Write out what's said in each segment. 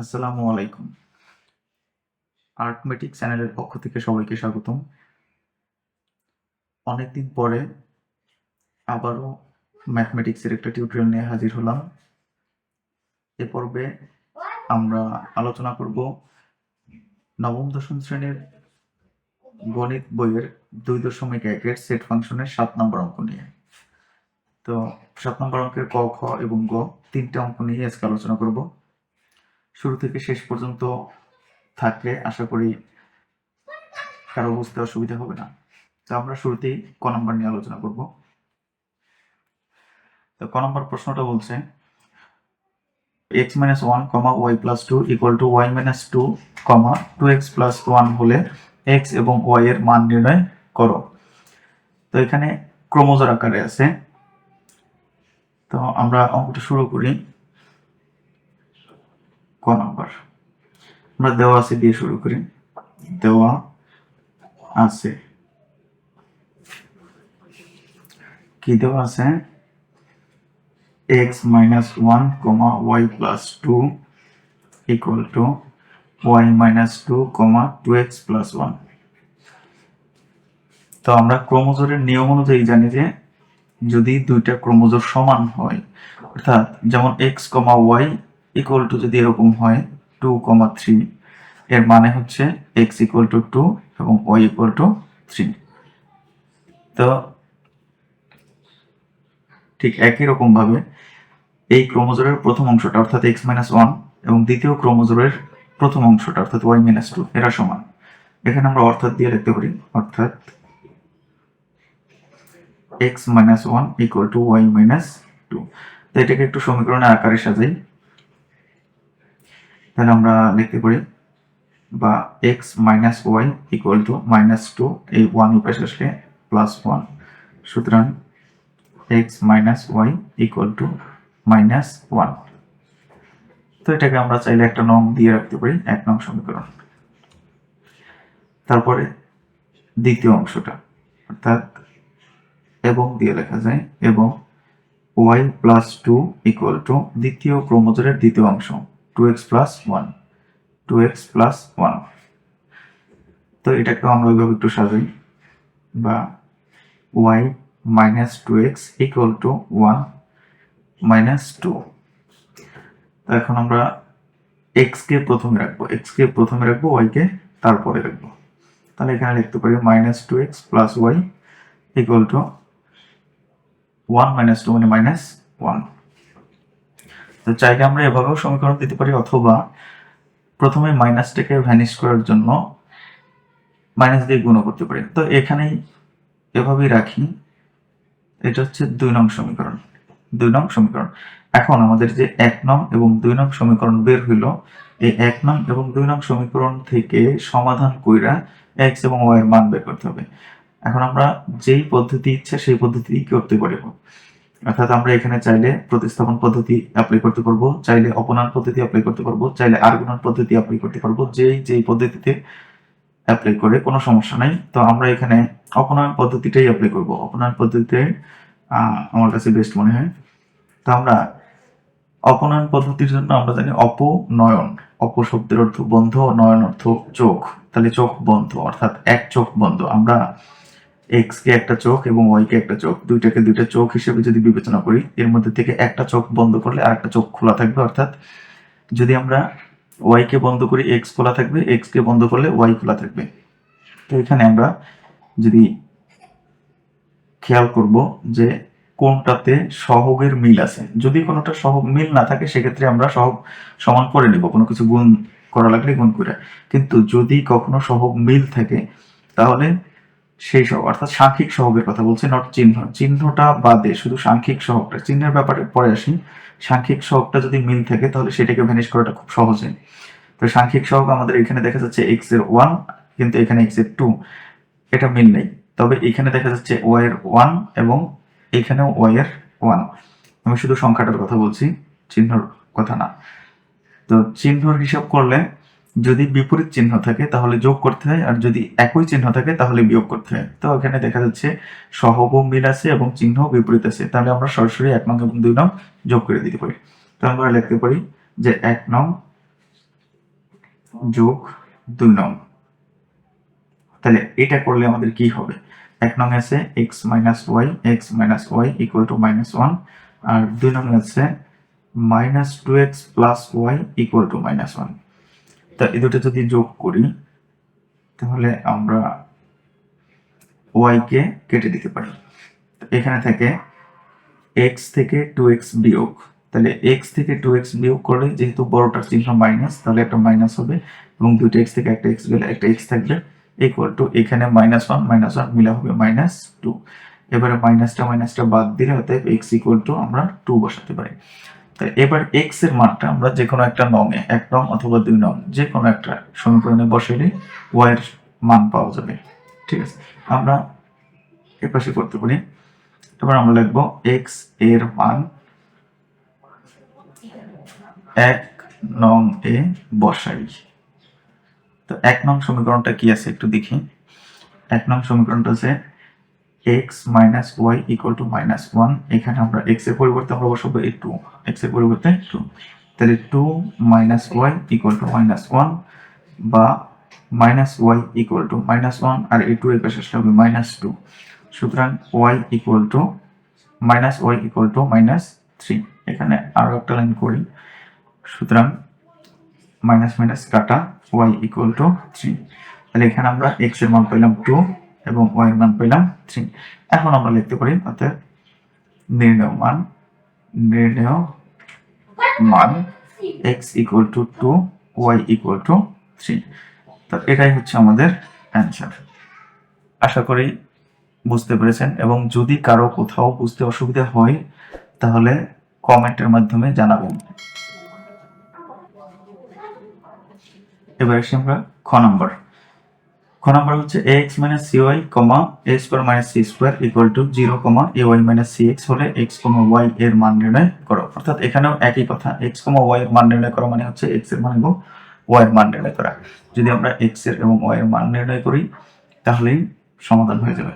আসসালামু আলাইকুম। আর্টমেটিক চ্যানেলের পক্ষ থেকে সবাইকে স্বাগতম। অনেকদিন পরে আবারও ম্যাথমেটিক্সের একটা টিউটোরিয়াল নিয়ে হাজির হলাম। এ পর্বে আমরা আলোচনা করব নবম দশম শ্রেণির গণিত বইয়ের দুই দশমিক একের সেট ফাংশনের সাত নম্বর অঙ্ক নিয়ে। তো সাত নম্বর অঙ্কের ক, খ এবং গ তিনটে অঙ্ক নিয়ে আজকে আলোচনা করব। শুরু থেকে শেষ পর্যন্ত থাকলে আশা করি কারও বুঝতে অসুবিধা হবে না। তো আমরা শুরুতেই ক নম্বর নিয়ে আলোচনা করব। তো ক নম্বর প্রশ্নটা বলছে x minus one comma y plus two equal to y minus two comma two x plus one হলে এক্স এবং ওয়াই এর মান নির্ণয় করো। তো এখানে ক্রোমোজোর আকারে আছে। তো আমরা অঙ্কটা শুরু করি। ক নম্বর? আমরা দেওয়া আছে দিয়ে শুরু করি। দেওয়া আছে। কি দেওয়া আছে? Minus one comma y plus two equal to y minus two comma two x plus one তো আমরা ক্রোমোজোরের নিয়ম অনুযায়ী জানি যে যদি দুইটা ক্রোমোজোর সমান হয়, অর্থাৎ যেমন x comma y equal to যদি এরকম হয় টু কমা থ্রি এর মানে হচ্ছে এক্স ইকুয়াল টু টু এবং ওয়াই ইকুয়াল টু থ্রি তো ঠিক একই রকম ভাবে এই ক্রোমোজোরের প্রথম অংশটা, অর্থাৎ এক্স মাইনাস ওয়ান এবং দ্বিতীয় ক্রোমোজোরের প্রথম অংশটা, অর্থাৎ ওয়াই মাইনাস টু এরা সমান। এখানে আমরা অর্থাৎ দিয়ে লিখতে পারি, অর্থাৎ x minus one equal to y minus two তো এটাকে একটু সমীকরণের আকারে সাজাই। তাহলে আমরা লিখতে পারি বা x minus y equal to minus two এই ওয়ান উপাশে আসলে প্লাস ওয়ান সুতরাং x minus y equal to minus one তো এটাকে আমরা চাইলে একটা নং দিয়ে রাখতে পারি, এক নং সমীকরণ। তারপরে দ্বিতীয় অংশটা, অর্থাৎ এবং দিয়ে লেখা যায়, এবং y plus two equal to দ্বিতীয় ক্রোমোজোরের দ্বিতীয় অংশ। Two x plus one two x plus one তো এটাকে আমরা ওইভাবে একটু সাজাই বা y minus two x equal to one minus two তো এখন আমরা এক্স কে প্রথমে রাখব এক্স কে প্রথমে রাখব ওয়াই কে তারপরে রাখব। তাহলে এখানে লিখতে পারি minus two x plus y equal to one minus two মানে মাইনাস ওয়ান তো চাইলে আমরা এভাবেও সমীকরণ দিতে পারি অথবা প্রথমে মাইনাসটাকে ভ্যানিশ করার জন্য মাইনাস দিয়ে গুণ করতে পারি। তো এখানেই এভাবেই রাখি। এটা হচ্ছে দুই নং সমীকরণ। দুই নং সমীকরণ। এখন আমাদের যে এক নং এবং দুই নং সমীকরণ বের হইল, এই এক নং এবং দুই নং সমীকরণ থেকে সমাধান কইরা এক্স এবং ওয়াই এর মান বের করতে হবে। এখন আমরা যেই পদ্ধতি ইচ্ছা সেই পদ্ধতি করতে পারব। অর্থাৎ আমরা এখানে চাইলে প্রতিস্থাপন পদ্ধতি অ্যাপ্লাই করতে পারব, চাইলে অপনয়ন পদ্ধতি অ্যাপ্লাই করতে পারব, চাইলে আর্গুণন পদ্ধতি অ্যাপ্লাই করতে পারব, যেই যেই পদ্ধতিতে অ্যাপ্লাই করে কোনো সমস্যা নাই। তো আমরা এখানে অপনয়ন পদ্ধতিটাই অ্যাপ্লাই করব। অপনয়ন পদ্ধতিতে আমার কাছে বেস্ট মনে হয়। তো আমরা অপনয়ন পদ্ধতির জন্য আমরা জানি অপনয়ন। অপ শব্দের অর্থ বন্ধ, নয়ন অর্থ চোখ। তাহলে চোখ বন্ধ, অর্থাৎ এক চোখ বন্ধ। আমরা এক্স কে একটা চোখ এবং ওয়াই কে একটা চোখ, দুইটাকে দুইটা চোখ হিসেবে যদি বিবেচনা করি, এর মধ্যে থেকে একটা চোখ বন্ধ করলে আর একটা চোখ খোলা থাকবে, অর্থাৎ যদি আমরা ওয়াই কে বন্ধ করি এক্স খোলা থাকবে এক্স কে বন্ধ করলে ওয়াই খোলা থাকবে। তো এখানে আমরা যদি খেয়াল করব যে কোনটাতে সহগের মিল আছে। যদি কোনোটা সহগ মিল না থাকে, সেক্ষেত্রে আমরা সহগ সমান করে নিব, কোনো কিছু গুণ করা লাগলে গুণ করে। কিন্তু যদি কখনো সহগ মিল থাকে, তাহলে সেই সহগ অর্থাৎ সাংখ্যিক সহগের কথা বলছি নট চিহ্ন। চিহ্নটা বাদে, শুধু সাংখ্যিক সহগটা। চিহ্নের ব্যাপারে পরে আসি। সাংখ্যিক সহগটা যদি মিল থাকে, তাহলে সেটাকে ভ্যানিশ করাটা খুব সহজে। তো সাংখ্যিক সহগ আমাদের এখানে দেখা যাচ্ছে এক্সের ওয়ান কিন্তু এখানে এক্সের টু এটা মিল নেই। তবে এখানে দেখা যাচ্ছে ওয়াই এর ওয়ান এবং এখানেও ওয়াই এর ওয়ান আমি শুধু সংখ্যাটার কথা বলছি, চিহ্নর কথা না। তো চিহ্নর হিসাব করলে যদি বিপরীত চিহ্ন থাকে তাহলে যোগ করতে হয়, আর যদি একই চিহ্ন থাকে তাহলে বিয়োগ করতে হয়। তো এখানে দেখা যাচ্ছে সহগ মিল আছে এবং চিহ্ন বিপরীত আছে। তাহলে আমরা সরাসরি এক নং এবং দুই নং যোগ করে দিতে পারি। তো আমরা লিখতে পারি যে এক নং যোগ দুই নং। তাহলে এটা করলে আমাদের কি হবে? এক নং আছে x minus y x minus y equal to minus one আর দুই নং আছে minus two x plus y equal to minus one তা এই দুটো যদি যোগ করি, তাহলে আমরা ওয়াই কে কেটে দিতে পারি। এখানে থেকে এক্স থেকে টু এক্স বিয়োগ। তাহলে এক্স থেকে টু এক্স বিয়োগ করলে যেহেতু বড়টার চিহ্ন মাইনাস তাহলে একটা মাইনাস হবে এবং দুইটা এক্স থেকে একটা এক্স গেলে একটা এক্স থাকবে ইকুয়াল টু এখানে মাইনাস ওয়ান মাইনাস ওয়ান মিলা হবে মাইনাস টু এবারে মাইনাসটা মাইনাসটা বাদ দিলে অতএব এক্স ইকুয়াল টু আমরা টু বসাতে পারি। তাই এবার এক্সের মানটা আমরা যে কোনো একটা নঙে এক নং অথবা দুই নং যে কোনো একটা সমীকরণে বসাইলে ওয়াই এর মান পাওয়া যাবে, ঠিক আছে? আমরা এ পাশে করতে পারি এবার আমরা লিখব এক্সের মান এক নং এ বসাই। তো এক নং সমীকরণটা কি আছে একটু দেখি। এক নং সমীকরণটা আছে x minus y equal to minus one এখানে আমরা এক্সের পরিবর্তে আমরা বসাবো এই টু এক্সের পরিবর্তে টু তাহলে two minus y equal to minus one বা minus y equal to minus one আর এই টু এর পাশে হবে মাইনাস টু সুতরাং y equal to minus y equal to minus three এখানে আরও একটা লাইন করি। সুতরাং মাইনাস মাইনাস কাটা ওয়াই ইকুয়াল টু থ্রি তাহলে এখানে আমরা এক্সের মান পেলাম টু এবং ওয়াই মান পেলাম থ্রি। এখন আমরা লিখতে পারি অর্থাৎ নির্ণয় মান নির্ণয় মান x equal to two y equal to three তো এটাই হচ্ছে আমাদের অ্যান্সার আশা করি বুঝতে পেরেছেন এবং যদি কারও কোথাও বুঝতে অসুবিধা হয়, তাহলে কমেন্টের মাধ্যমে জানাবেন। এবার আসি আমরা খ নম্বর। নম্বর হচ্ছে a x minus c y comma a square minus c square equal to zero comma a y minus c x হলে এক্স কমা ওয়াই এর মান নির্ণয় করো। অর্থাৎ এখানেও একই কথা, এক্স কমা ওয়াই এর মান নির্ণয় করা মানে হচ্ছে এক্সের মান এবং ওয়াই এর মান নির্ণয় করা। যদি আমরা এক্সের এবং ওয়াই এর মান নির্ণয় করি, তাহলেই সমাধান হয়ে যাবে।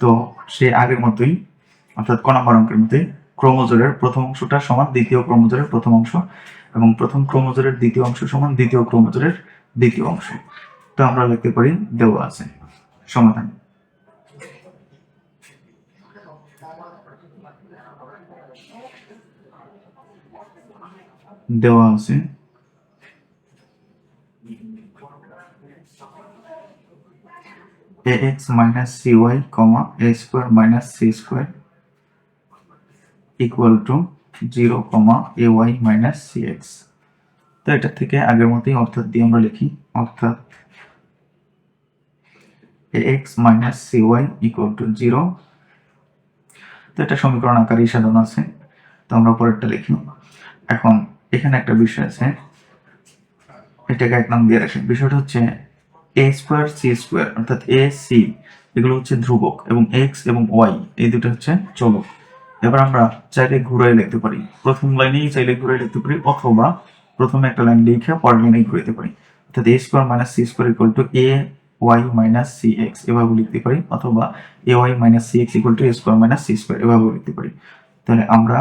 তো সে আগের মতোই, অর্থাৎ ক নম্বর অঙ্কের মতোই ক্রোমোজোরের প্রথম অংশটা সমান দ্বিতীয় ক্রোমোজোরের প্রথম অংশ এবং প্রথম ক্রোমোজোরের দ্বিতীয় অংশ সমান দ্বিতীয় ক্রোমোজোরের দ্বিতীয় অংশ। তো আমরা লিখতে পারি দেওয়া আছে সমাধান দেওয়া আছে ax minus cy comma a square minus c square equal to 0 comma ay minus cx তো এটা থেকে আগের মতোই অর্থাৎ দিয়ে আমরা লিখি অর্থাৎ ax minus cy equal to 0 তো এটা সমীকরণ আকারেই সাজানো আছে। তো আমরা পরেরটা লিখি। এখন এখানে একটা বিষয় আছে। এটাকে এক নাম দিয়ে রাখি। বিষয়টা হচ্ছে এ স্কোয়ার সি স্কোয়ার অর্থাৎ এ সি এগুলো হচ্ছে ধ্রুবক এবং এক্স এবং ওয়াই এই দুটো হচ্ছে চলক এবার আমরা চাইলে ঘুরাই লিখতে পারি। প্রথম লাইনেই চাইলে ঘুরাই লিখতে পারি অথবা প্রথমে একটা লাইন লিখে পরের লাইনে ঘুরাইতে পারি। অর্থাৎ a square minus c square equal to a y minus c x এভাবে লিখতে পারি, অথবা a y minus c x equal to a square minus c square এভাবে লিখতে পারি। তাহলে আমরা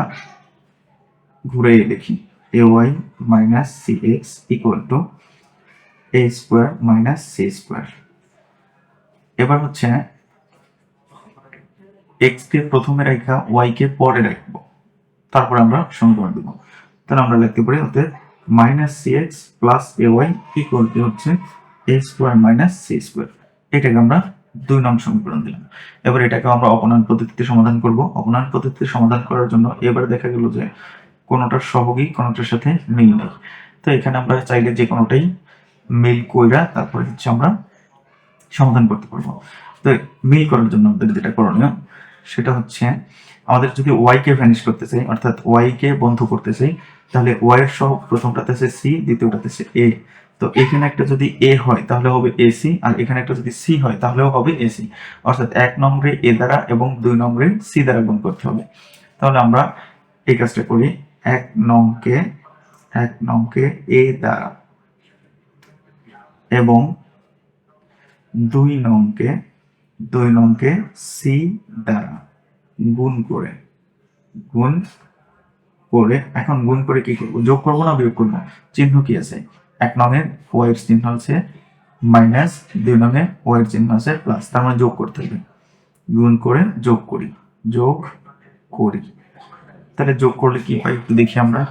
ঘুরে লিখি a y minus c x equal to a square minus c square এবার হচ্ছে এক্স কে প্রথমে রেখা ওয়াই কে পরে রাখব, তারপর আমরা সমীকরণ দেবো। তাহলে আমরা লিখতে পারি অর্থাৎ minus c x plus a y equal to হচ্ছে a square minus c square এটাকে আমরা দুই নং সমীকরণ দিলাম। এবার এটাকে আমরা অপনয়ন পদ্ধতিতে সমাধান করব। অপনয়ন পদ্ধতিতে সমাধান করার জন্য এবার দেখা গেল যে কোনোটার সহগী কোনোটার সাথে মিল নেই। তো এখানে আমরা চাইলে যে কোনোটাই মিল কইরা তারপরে হচ্ছে আমরা সমাধান করতে পারব। তো মিল করার জন্য আমাদের যেটা করণীয়, সেটা হচ্ছে আমাদের যদি ওয়াই কে ভ্যানিশ করতে চাই, অর্থাৎ ওয়াই কে বন্ধ করতে চাই, তাহলে ওয়াই এর সহ প্রথমটাতে সি দ্বিতীয়টাতে আছে এ তো এখানে একটা যদি এ হয়, তাহলে হবে এসি আর এখানে একটা যদি সি হয়, তাহলেও হবে এসি অর্থাৎ এক নম্বরে এ দ্বারা এবং দুই নম্বরে সি দ্বারা গুণ করতে হবে। তাহলে আমরা এই কাজটা করি। এক নংকে এক নংকে এ দ্বারা এবং দুই নংকে দুই নংকে সি দ্বারা গুণ করে গুণ করে, এখন গুণ করে কি করব? যোগ করব না বিয়োগ করব? চিহ্ন কি আছে? এক নঙের ওয়াই চিহ্ন হচ্ছে মাইনাস দুই নঙে ওয়াই এর চিহ্ন আছে প্লাস তার মানে যোগ করতে হবে। গুণ করে যোগ করি যোগ করি। তাহলে যোগ করলে কি হয় একটু দেখি আমরা,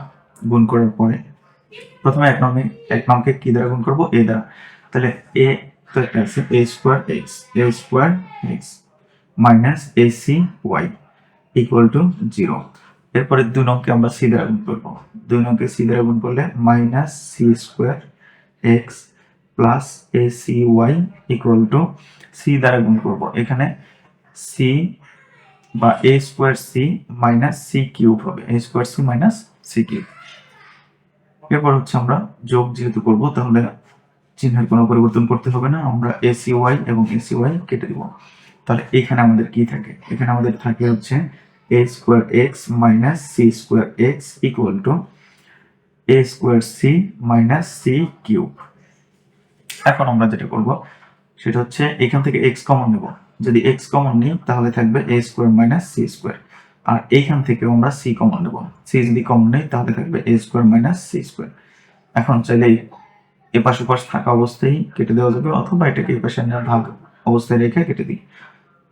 গুণ করার পরে। প্রথমে এক নঙ্গে এক নংকে কি দ্বারা গুণ করব? এ দ্বারা। তাহলে এ তো একটা আছে a square x a square x minus a c y equal to zero এরপরে দুই নংকে আমরা সি দ্বারা গুণ করব। দুই নংকে সি দ্বারা গুণ করলে minus c square x plus a c y equal to c দ্বারা গুণ করব। এখানে সি বা a square c minus c cube হবে। A square c minus c cube. এরপর হচ্ছে আমরা যোগ যেহেতু করব, তাহলে চিহ্নের কোনো পরিবর্তন করতে হবে না। আমরা এসি ওয়াই এবং এসি ওয়াই কেটে দিব। তাহলে এখানে আমাদের কি থাকে? এখানে আমাদের থাকে হচ্ছে a square x minus c square x equal to a square c minus c cube এখন আমরা যেটা করব, সেটা হচ্ছে এখান থেকে এক্স কমন নেব। যদি এক্স কমন নিই, তাহলে থাকবে a square minus c square আর এইখান থেকে আমরা সি কমন নেব। সি যদি কমন নেই, তাহলে থাকবে a square minus c square এখন চাইলে পাশে পাশ থাকা অবস্থায় কেটে দেওয়া যাবে, অথবা এটাকে এই পাশে আমরা ভাগ অবস্থায় রেখে কেটে দিই।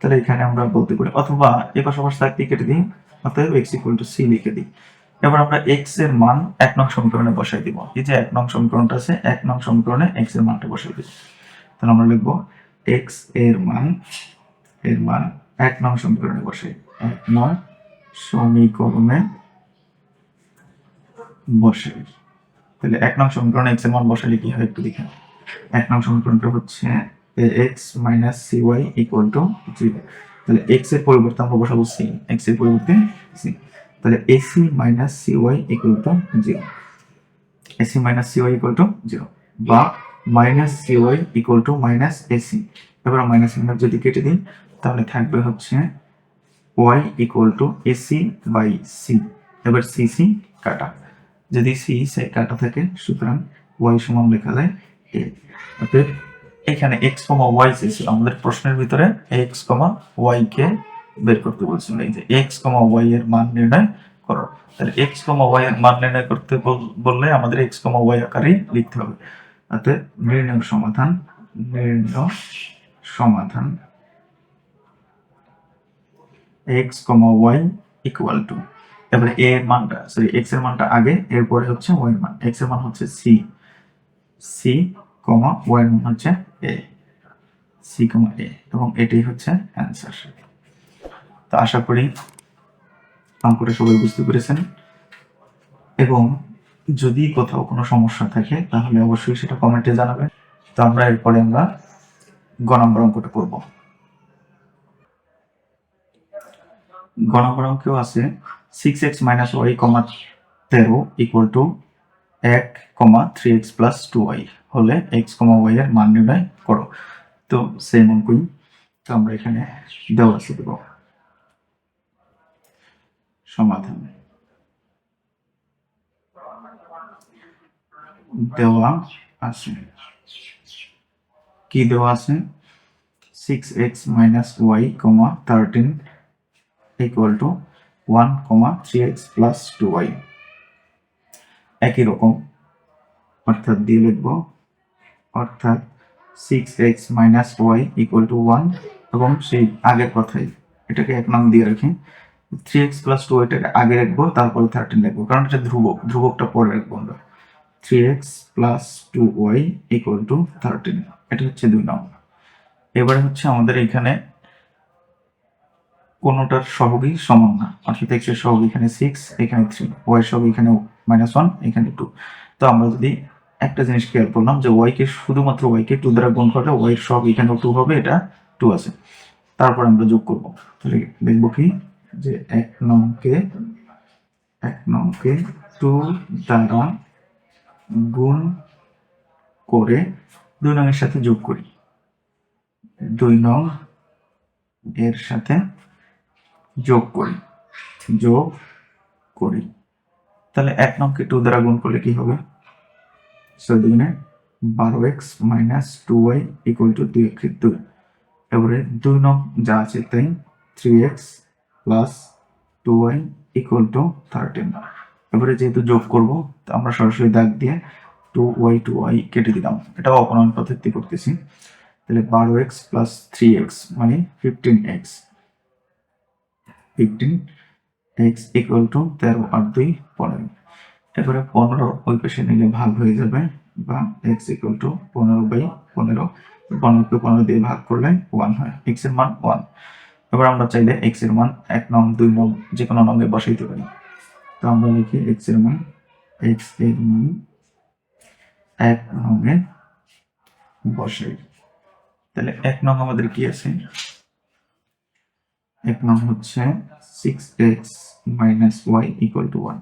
তাহলে এখানে আমরা বলতে পারি, অথবা এ পাশে পাশ থাকতে কেটে দিই, অতএব এক্স ইকুয়াল টু সি লিখে দিই। এবার আমরা এক্সের মান এক নং সমীকরণে বসাই দিব। এই যে এক নং সমীকরণটা আছে, এক নং সমীকরণে এক্সের মানটা বসাই দিব তাহলে আমরা লিখব এক্সের মান এর মান এক নং সমীকরণে বসাই। এক নং সমীকরণে বসাই। তাহলে এক নং সমীকরণে এক্সের মান বসালে কি হয় একটু দেখেন এক নং সমীকরণটা হচ্ছে x minus c y equal to zero তাহলে এক্সের পরিবর্তে আমরা বসাবো সি এক্সের পরিবর্তে সি তাহলে a c minus c y equal to zero a c minus c y equal to zero বা minus c y equal to minus a c এবার মাইনাস মাইনাস যদি কেটে দিই, তাহলে থাকবে হচ্ছে y equal to a c by c এবার c c কাটা। যদি সি সে কাটা থাকে, সুতরাং ওয়াই সমান লেখা যায় এ অতএব এখানে এক্স কমা ওয়াই চেয়েছিল আমাদের প্রশ্নের ভিতরে। এক্স কমা ওয়াই কে বের করতে বলছিল। এই যে এক্স কমা ওয়াই এর মান নির্ণয় করো। তাহলে এক্স কমা ওয়াই এর মান নির্ণয় করতে বললে আমাদের এক্স কমা ওয়াই আকারেই লিখতে হবে। তাতে নির্ণয় সমাধান নির্ণয় সমাধান। X comma y equal to এবারে এ এর মানটা সরি এক্সের মানটা আগে, এরপরে হচ্ছে ওয়াই এর মান। এক্সের মান হচ্ছে সি সি কমা ওয়াই মান হচ্ছে এ সি কমা এ এবং এটাই হচ্ছে অ্যান্সার তো আশা করি অঙ্কটা সবাই বুঝতে পেরেছেন। এবং যদি কোথাও কোনো সমস্যা থাকে, তাহলে অবশ্যই সেটা কমেন্টে জানাবেন। তো আমরা এরপরে আমরা গ নম্বর অঙ্কটা করব। গ নম্বর অঙ্কেও আছে six x minus y comma তেরো ইকুয়াল টু এক comma three x plus two y হলে এক্স কমা ওয়াই এর মান নির্ণয় করো। তো সেম অঙ্কই তো আমরা এখানে দেওয়া আছে দেব। সমাধান। দেওয়া আছে। কি দেওয়া আছে? Six x minus y comma thirteen equal to one comma three x plus two y একই রকম। অর্থাৎ দিয়ে লিখব, অর্থাৎ six x minus y equal to one এবং সেই আগের কথাই, এটাকে এক নাম দিয়ে রাখি। থ্রি এক্স প্লাস টু এটাকে আগে রাখব, তারপরে থার্টিন লিখব কারণ এটা ধ্রুবক, ধ্রুবকটা পরে রাখব আমরা। Three x plus two y equal to thirteen এটা হচ্ছে দুই নং। এবারে হচ্ছে আমাদের এখানে কোনোটার সহগই সমান না, অর্থাৎ এক্সের সহগ এখানে সিক্স এখানে থ্রি ওয়াই সহগ এখানে মাইনাস ওয়ান এখানে টু তো আমরা যদি একটা জিনিস খেয়াল করলাম যে ওয়াই কে শুধুমাত্র ওয়াই কে টু দ্বারা গুণ করলে ওয়াই এর সহগ এখানেও টু হবে, এটা টু আছে। তারপর আমরা যোগ করব। তাহলে দেখব কি? যে এক নংকে এক নংকে টু দ্বারা গুণ করে দুই নং এর সাথে যোগ করি। দুই নং এর সাথে যোগ করি। যোগ করি। তাহলে এক নংকে টু দ্বারা গুণ করলে কি হবে? ছয় দুগুণে বারো x minus two y equal to দুই একের দুই। এবারে দুই নং যা আছে তাই three x plus two y equal to thirteen এবারে যেহেতু যোগ করব, তো আমরা সরাসরি দাগ দিয়ে টু ওয়াই টু ওয়াই কেটে দিলাম। এটাও অপনয়ন পদ্ধতি করতেছি। তাহলে বারো এক্স প্লাস থ্রি এক্স মানে fifteen x fifteen x equal to তেরো আর দুই পনেরো এবারে পনেরো ওই পাশে নিলে ভাগ হয়ে যাবে বা এক্স ইকুয়াল টু পনেরো বাই পনেরো। পনেরোকে পনেরো দিয়ে ভাগ করলে ওয়ান হয় এক্সের মান ওয়ান এবার আমরা চাইলে এক্সের মান এক নং, দুই নং যে কোনো নঙ্গে বসাইতে পারি। তো আমরা লিখি এক্সের মান এক্সের মান এক নঙ্গে বসাই। তাহলে এক নং আমাদের কি আছে? এক নং হচ্ছে six x minus y equal to one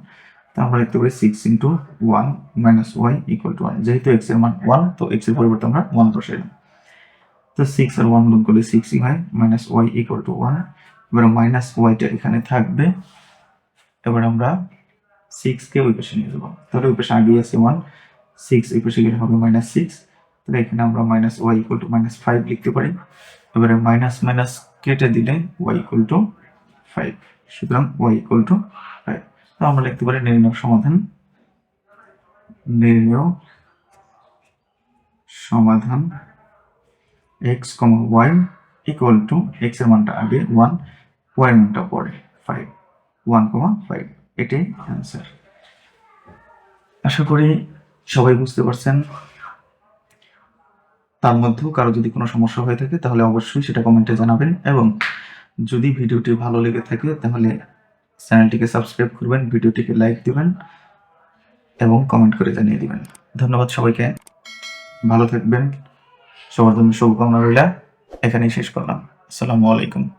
তা আমরা লিখতে পারি six into one minus y equal to one যেহেতু এক্সের মান ওয়ান তো এক্সের পরিবর্তে আমরা ওয়ান বসাইলাম তো সিক্স আর ওয়ান গুণ করলে সিক্সই হয় minus y equal to one এবার মাইনাস ওয়াইটা এখানে থাকবে। এবার আমরা সিক্সকে ওই পাশে নিয়ে যাব। তাহলে ওই পাশে আগেই আছে ওয়ান সিক্স ওই পাশে গেলে হবে মাইনাস সিক্স তাহলে এখানে আমরা minus y equal to minus five লিখতে পারি। এবারে মাইনাস মাইনাস কেটে দিলে ওয়াই ইকুয়াল টু ফাইভ সুতরাং ওয়াই ইকুয়াল টু ফাইভ তো আমরা লিখতে পারি নির্ণয় সমাধান নির্ণয় সমাধান x comma y equal to এক্সের মানটা আগে ওয়ান ওয়াই এর মানটা পরে ফাইভ ওয়ান কমা ফাইভ এটাই অ্যান্সার আশা করি সবাই বুঝতে পারছেন। তার মধ্যেও কারও যদি কোনো সমস্যা হয়ে থাকে, তাহলে অবশ্যই সেটা কমেন্টে জানাবেন এবং যদি ভিডিওটি ভালো লেগে থাকে, তাহলে চ্যানেলটিকে সাবস্ক্রাইব করবেন, ভিডিওটিকে লাইক দিবেন এবং কমেন্ট করে জানিয়ে দিবেন। ধন্যবাদ সবাইকে। ভালো থাকবেন। সবার জন্য শুভকামনা রইলা। এখানেই শেষ করলাম। আসসালামু আলাইকুম।